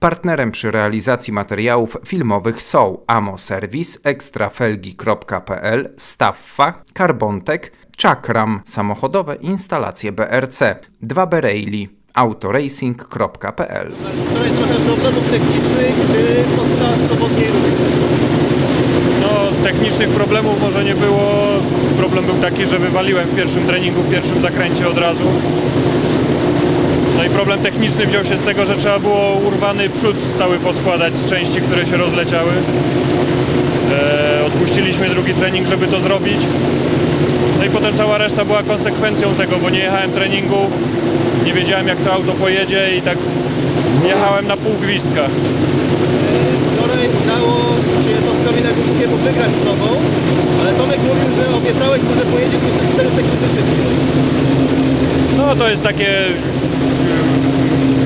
Partnerem przy realizacji materiałów filmowych są Amo Service, ekstrafelgi.pl, Staffa, Carbontek, Chakram, samochodowe instalacje BRC, 2B Rally, autoracing.pl. Wczoraj trochę problemów technicznych podczas sobotniej ruchy. No, technicznych problemów może nie było. Problem był taki, że wywaliłem w pierwszym treningu, w pierwszym zakręcie od razu. No i problem techniczny wziął się z tego, że trzeba było urwany przód cały poskładać z części, które się rozleciały. E, odpuściliśmy drugi trening, żeby to zrobić. No i potem cała reszta była konsekwencją tego, bo nie jechałem treningów, nie wiedziałem jak to auto pojedzie i tak jechałem na pół gwizdka. Wczoraj udało się Tomkowi Nagórskiemu wygrać z Tobą, ale Tomek mówił, że obiecałeś mu, że pojedziesz jeszcze 4 sekundy szybciej. No to jest takie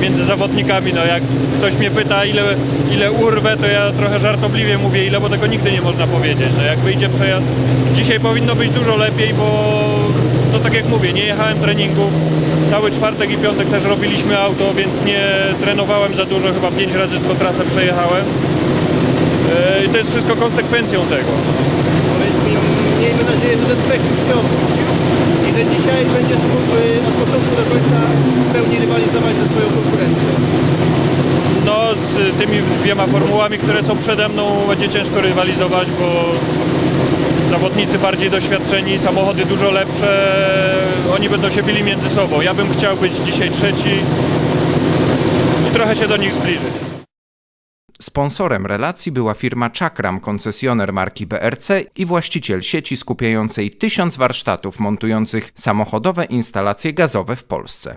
między zawodnikami, no jak ktoś mnie pyta ile, ile urwę, to ja trochę żartobliwie mówię ile, bo tego nigdy nie można powiedzieć. No jak wyjdzie przejazd, dzisiaj powinno być dużo lepiej, bo no tak jak mówię, nie jechałem treningów, cały czwartek i piątek też robiliśmy auto, więc nie trenowałem za dużo, chyba pięć razy tylko trasę przejechałem. Yy, I to jest wszystko konsekwencją tego. Powiedz mi, miejmy nadzieję, że ten pech że dzisiaj będziesz mógł y, od początku do końca w pełni rywalizować ze swoją konkurencją. No, z tymi dwiema formułami, które są przede mną, będzie ciężko rywalizować, bo zawodnicy bardziej doświadczeni, samochody dużo lepsze, oni będą się bili między sobą. Ja bym chciał być dzisiaj trzeci i trochę się do nich zbliżyć. Sponsorem relacji była firma Chakram, koncesjoner marki BRC i właściciel sieci skupiającej tysiąc warsztatów montujących samochodowe instalacje gazowe w Polsce.